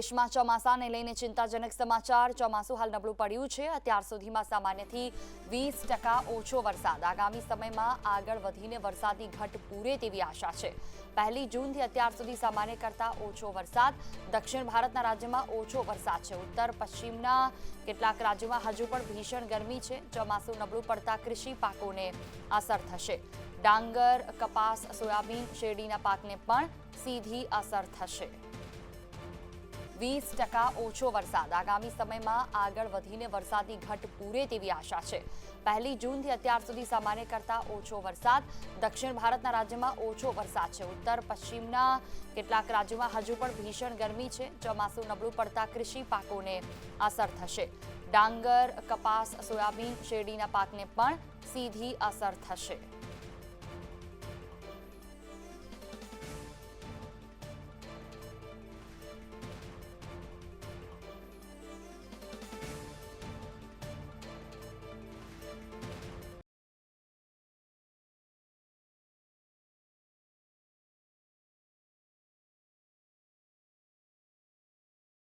દેશમાં ચોમાસાને લઈને ચિંતાજનક સમાચાર. ચોમાસું હાલ નબળું પડ્યું છે. અત્યાર સુધીમાં સામાન્યથી વીસ ટકા ઓછો વરસાદ. આગામી સમયમાં આગળ વધીને વરસાદી ઘટ પૂરે તેવી આશા છે. પહેલી જૂનથી અત્યાર સુધી સામાન્ય કરતાં ઓછો વરસાદ. દક્ષિણ ભારતના રાજ્યમાં ઓછો વરસાદ છે. ઉત્તર પશ્ચિમના કેટલાક રાજ્યોમાં હજુ પણ ભીષણ ગરમી છે. ચોમાસું નબળું પડતા કૃષિ પાકોને અસર થશે. ડાંગર, કપાસ, સોયાબીન શેરડીના પાકને પણ સીધી અસર થશે. વીસ ટકા ઓછો વરસાદ. આગામી સમયમાં આગળ વધીને વરસાદની ઘટ પૂરે તેવી આશા છે. પહેલી જૂનથી અત્યાર સુધી સામાન્ય કરતાં ઓછો વરસાદ. દક્ષિણ ભારતના રાજ્યમાં ઓછો વરસાદ છે. ઉત્તર પશ્ચિમના કેટલાક રાજ્યોમાં હજુ પણ ભીષણ ગરમી છે. ચોમાસું નબળું પડતા કૃષિ પાકોને અસર થશે. ડાંગર, કપાસ, સોયાબીન શેરડીના પાકને પણ સીધી અસર થશે.